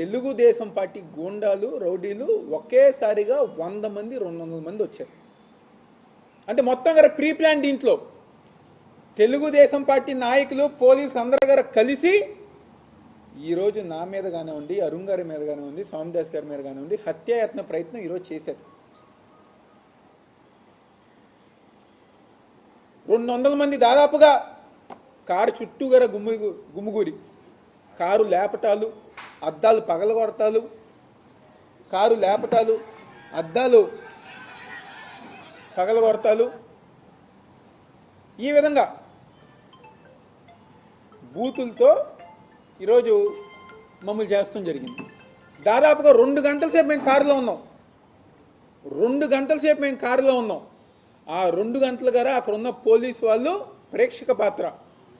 Telugu Desam party గూండాలు రౌడీలు ఒకేసారిగా వంద మంది రెండు వందల మంది వచ్చారు. అంటే మొత్తం గారు ప్రీ ప్లాన్ దీంట్లో తెలుగుదేశం పార్టీ నాయకులు పోలీసులు అందరు గారు కలిసి ఈరోజు నా మీద కానివ్వండి అరుణ్ గారి మీద కానివ్వండి స్వామిదాస్ గారి మీద కానివ్వండి హత్యాయత్న ప్రయత్నం ఈరోజు చేశారు. రెండు వందల మంది దాదాపుగా కారు చుట్టూ గల గుమ్మి గుమ్ముగూరి. కారు లేపటాలు అద్దాలు పగలగొడతాలు కారు లేపటాలు అద్దాలు పగలగొడతాలు. ఈ విధంగా బూతులతో ఈరోజు మమ్మల్ని చేస్తాం జరిగింది. దాదాపుగా రెండు గంటల సేపు మేము కారులో ఉన్నాం. రెండు గంటల సేపు మేము కారులో ఉన్నాం. ఆ రెండు గంటల గారా అక్కడ ఉన్న పోలీసు వాళ్ళు ప్రేక్షక పాత్ర.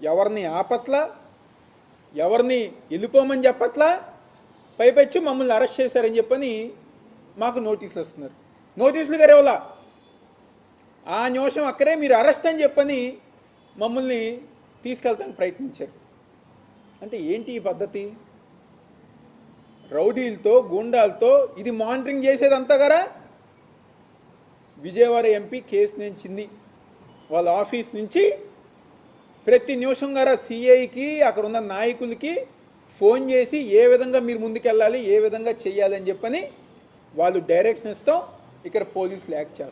ఎవరిని ఆపట్లా ఎవరిని వెళ్ళిపోమని చెప్పట్లా? పైపెచ్చి మమ్మల్ని అరెస్ట్ చేశారని చెప్పని మాకు నోటీసులు వస్తున్నారు. నోటీసులు గారు ఆ నిమిషం అక్కడే మీరు అరెస్ట్ అని చెప్పని మమ్మల్ని తీసుకెళ్తానికి ప్రయత్నించారు. అంటే ఏంటి ఈ పద్ధతి? రౌడీలతో గూండాలతో ఇది మానిటరింగ్ చేసేదంతా కదా విజయవాడ ఎంపీ కేసు నుంచింది వాళ్ళ ఆఫీస్ నుంచి ప్రతి నిమిషం గారా సిఐకి అక్కడ ఉన్న నాయకులకి ఫోన్ చేసి ఏ విధంగా మీరు ముందుకెళ్ళాలి ఏ విధంగా చేయాలని చెప్పని వాళ్ళు డైరెక్షన్ ఇస్తాం ఇక్కడ పోలీసులు యాక్ట్ చేస్తారు.